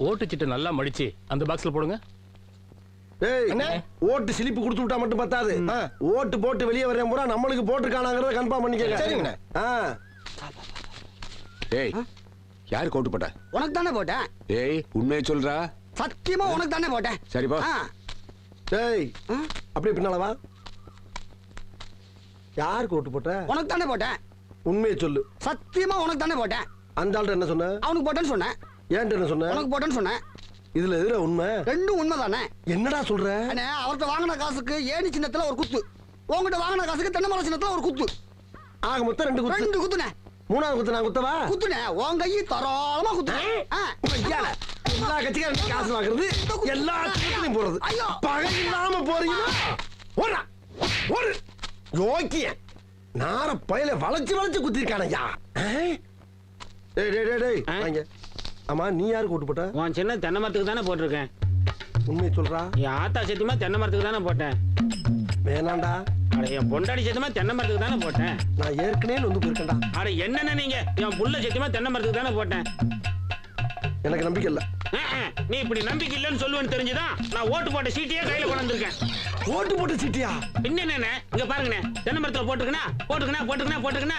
ஓட்டுச்சிட்டு நல்லா மடிச்சு அந்த பாக்ஸ்ல போடுங்க. டேய் அண்ணே. ஓட்டு சிலிப்பு கொடுத்து விட்டா மட்டும் பத்தாது. ஓட்டு போட்டு வெளியே வரேன் பூரா நம்மளுக்கு போட்டுருக்கானாங்கிறத கன்ஃபார்ம் பண்ணிக்கங்க. சரிங்கண்ணே. ஆ. ஏய் யார் கோட்டு போட்ட? உனக்கு தானே போட்டேன் ஏய் உண்மையை சொல்றா. சத்தியமா உனக்கு தானே போட்டேன் சரிப்பா ஆ, அப்படியே பின்னால வா. யாருக்கு ஓட்டு போட்ட? உனக்கு தானே போட்டேன் உண்மையை சொல்லு. சத்தியமா உனக்கு தானே போட்டேன் அந்த ஆள்கிட்ட என்ன சொன்ன? அவனுக்கு போட்டேன்னு சொன்னேன் ஏன்ட்ட என்ன சொன்ன? உனக்கு போட்டேன்னு சொன்னேன். இதுல எதுல உண்மை? ரெண்டும் உண்மைதானே? என்னடா சொல்ற? அண்ணே அவர்கிட்ட வாங்கின காசுக்கு ஏணி சின்னத்துல ஒரு குத்து. உங்ககிட்ட வாங்கின காசுக்கு தென்னை மரம் சின்னத்துல ஒரு குத்து. ஆக மொத்தம் ரெண்டு குத்து. ரெண்டு குத்துனே. மூணாவது குத்து நான் குத்தவா? குத்துனே. உன் கையை தரோளமா குத்துனேன் எல்லா கட்சிக்காரும் காசு வாங்குறது எல்லா கட்சியிலும் போறது ஐயோ. பகை இல்லாம போறீங்களா? ஓடா. ஒரு யோக்கிய. நார பயில வளைச்சு வளைச்சு குத்திருக்கான ஐயா டேய் டேய் டேய்? வாங்க. ஆமா நீ யாருக்கு ஓட்டு போட்ட? உன் சின்ன தென்னை மரத்துக்கு தானே போட்டிருக்கேன். உண்மையை சொல்றா? என் ஆத்தா சத்தியமா தென்னை மரத்துக்கு தானே போட்டேன். வேணாண்டா. அட என் பொண்டாடி சத்தியமா தென்னை மரத்துக்கு தானே போட்டேன். நான் ஏற்கனவே வந்து போயிருக்கேன்டா. அட என்னென்ன நீங்க? என் புள்ள சத்தியமா தென்னை மரத்துக்கு தானே போட்டேன். எனக்கு நம்பிக்கை இல்ல. நீ இப்படி நம்பிக்கை இல்லைன்னு சொல்லுவேன்னு தெரிஞ்சுதான் நான் ஓட்டு போட்ட சீட்டையே கையில கொண்டு வந்திருக்கேன். ஓட்டு போட்டு சீட்டியா? பின்ன இங்க பாருங்கண்ணே தென்னை மரத்துல போட்டுக்கணா போட்டுக்கணா போட்டுக்கணா போட்டுக்கணா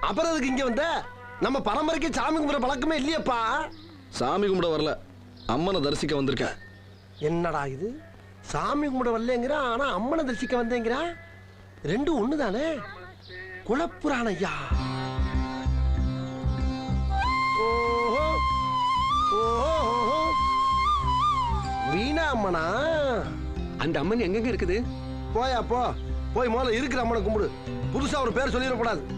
அப்புறம் அதுக்கு இங்க வந்த? நம்ம பரம்பரைக்கு சாமி கும்பிட பழக்கமே இல்லையேப்பா. சாமி கும்பிட வரல. அம்மனை தரிசிக்க வந்திருக்கேன். என்னடா இது? சாமி கும்பிட வரலங்கிறான் ஆனா அம்மனை தரிசிக்க வந்தேங்கிறான் ரெண்டும் ஒண்ணுதானே? குலப்புராண ஐயா. வீணா அம்மனா? அந்த அம்மன் எங்கெங்க இருக்குது? போயா போ. போய் முதல்ல இருக்கிற அம்மனை கும்பிடு. புதுசா ஒரு பேர் சொல்லிடக்கூடாது.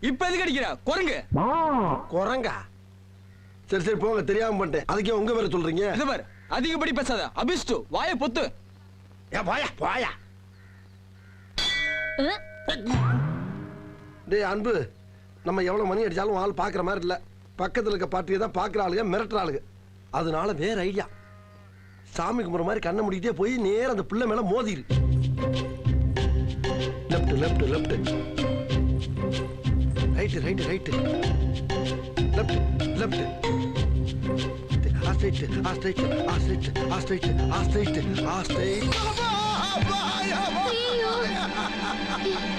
இப்ப எதுக்கு அடிக்கிற? குரங்கு. குரங்கா? சரி சரி போங்க. தெரியாம பண்ணிட்டேன். அதுக்கே உங்க பேரை சொல்றீங்க? இது பாரு அதிகப்படி பேசாத. அபிஷ்டு வாய பொத்து. ஏ போயா போயா. டேய் அன்பு நம்ம எவ்வளவு மணி அடிச்சாலும் ஆள் பாக்குற மாதிரி இல்ல. பக்கத்துல இருக்க பாட்டியை தான் பாக்குற ஆளுங்க மிரட்டுற ஆளுங்க. அதனால வேற ஐடியா சாமி கும்பிட்ற மாதிரி கண்ணை முடிக்கிட்டே போய் நேரா அந்த பிள்ளை மேல மோதிரு. Left left left right right right left left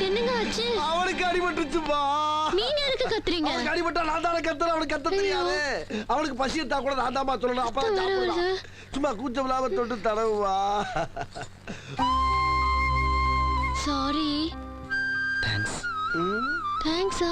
என்னங்க ஆச்சு? அவனுக்கு அடிபட்டுச்சுப்பா நீங்க எதுக்கு கத்துறீங்க? அவனுக்கு அடிபட்டா நான் தானே கத்துறேன். அவனுக்கு கத்த தெரியாது. அவனுக்கு பசி எடுத்தா கூட நான் சொல்லணும். அப்பா வருது. சும்மா கூச்சம் இல்லாம தொட்டு தடவுவா. சாரி தேங்க்ஸா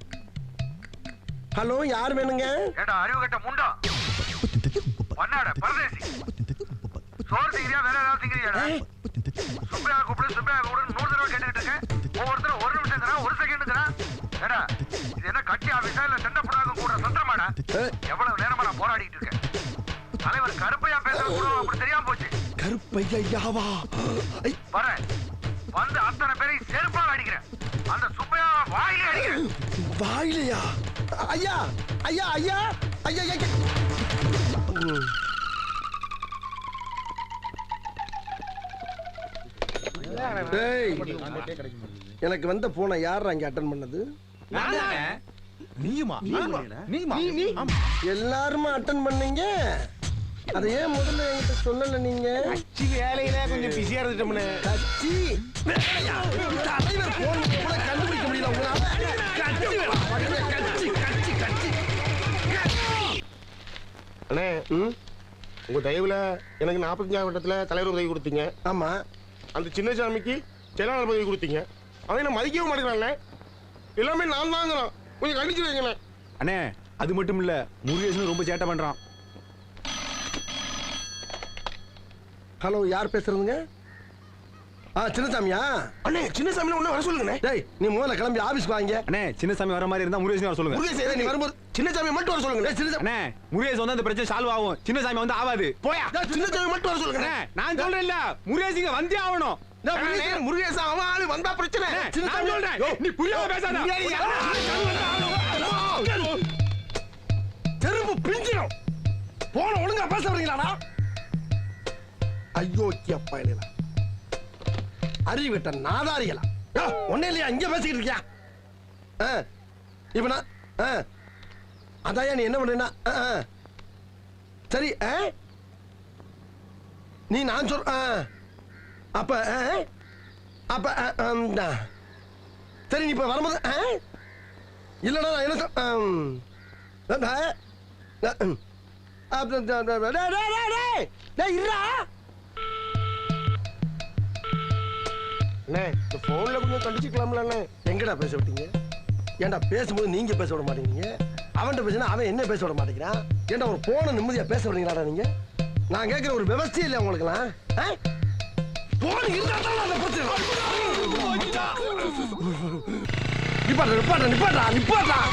ஹலோ யார் வேணுங்க? ஏடா அறிவு கட்ட முண்டா. பண்ணாட பரதேசி. சோறு திங்கிறியா வேற ஏதாவது திங்கிறியாடா? சுப்பையாவை கூப்பிடு சுப்பையாவை கூப்பிடு நூறு தடவை கேட்டுக்கிட்டு இருக்கேன். ஒவ்வொருத்தரும் ஒரு நிமிஷம் தரா ஒரு செகண்ட் தரா ஏடா இது என்ன கட்சி ஆபீஸா இல்ல சண்டை புடாக கூட சந்திரமாடா எவ்வளவு நேரமா நான் போராடிட்டு இருக்கேன். தலைவர் கருப்பையா பேசுறது கூட அப்படி தெரியாம போச்சு. கருப்பையாவா ஐ, வரேன் வந்து அத்தனை பேரையும் செருப்பால் அடிக்கிறேன். அந்த சுப்பையாவை வாயிலே அடிக்கிறேன். வாயிலையா? ஐயா ஐயா ஐயா ஐயா ஐயா எனக்கு வந்த போனை யார் அங்க அட்டன் பண்ணது? எல்லாருமே அட்டன் பண்ணீங்க? அதை ஏன் முதல்ல என்கிட்ட சொல்லல நீங்க? கட்சி வேலையில கொஞ்சம் பிஸியா இருந்துட்டோம்னே. கட்சி? தலைவர் போன் அண்ணே ம்? உங்க தயவுல எனக்கு நாற்பத்தஞ்சாம் வட்டத்துல தலைவர் உதவி கொடுத்தீங்க. ஆமா. அந்த சின்னசாமிக்கு செயலாளர் பதவி கொடுத்தீங்க. அவன் என்ன மதிக்கவே மாட்டேங்கிறான்ண்ணே எல்லாமே நான் தாங்கிறான். கொஞ்சம் கண்டிச்சு வைங்கண்ணே அண்ணே அது மட்டும் இல்ல முருகேசன் ரொம்ப சேட்டை பண்றான். ஹலோ யார் பேசுறதுங்க? ஆ சின்னசாமியா? அண்ணே சின்னசாமி ஒண்ணு வர சொல்லுங்கண்ணே. டேய் நீ முதல்ல கிளம்பி ஆபீஸ்க்கு வாங்க. அண்ணே சின்னசாமி வர மாதிரி இருந்தா முருகேசன் வர சொல்லுங்க. முருகேசன் நீ வரும்போது சின்னசாமி மட்டும் வர சொல்லுங்க சின்னசாமி அண்ணே முருகேசன் வந்து அந்த பிரச்சனை சால்வ் ஆகும். சின்னசாமி வந்து ஆகாது போயா. சின்னசாமி மட்டும் வர சொல்லுங்க நான் சொல்றேன் இல்ல முருகேசிங்க வந்தே ஆகணும். முருகேசன், அவன் ஆளு வந்தா பிரச்சனை. நான் சொல்றேன். நீ புரியாம பேசாத. தெரும்பு பிஞ்சிடும். போன ஒழுங்கா பேச வரீங்களாடா ஐயோ அப்பா இல்லையா அறிவிட்ட நாதாரிகளா ஒன்னே இல்லையா இங்க பேசிக்கிட்டு இருக்கியா ஆ, இப்ப நான் ஆ, நீ என்ன பண்றா சரி நீ நான் சொல் அப்ப அப்ப சரி நீ இப்ப வரும்போது ஆ? இல்லடா நான் என்ன சொல் இருடா. அண்ணே இந்த போன்ல கொஞ்சம் கண்டிச்சுக்கலாம்ல அண்ணே எங்கடா பேச விட்டீங்க? ஏன்டா பேசும்போது நீங்க பேச விட மாட்டேங்கிறீங்க? அவன்கிட்ட பேசினா அவன் என்ன பேச விட மாட்டேங்கிறான்? ஏன்டா ஒரு போன நிம்மதியா பேச விடுறீங்களாடா நீங்க? நான் கேட்கிற ஒரு விவசாயம் இல்லை உங்களுக்குலாம் போன் இருந்தா தான் அந்த பிரச்சனை நிப்பாட்டா நிப்பாட்டா நிப்பாட்டா நிப்பாட்டா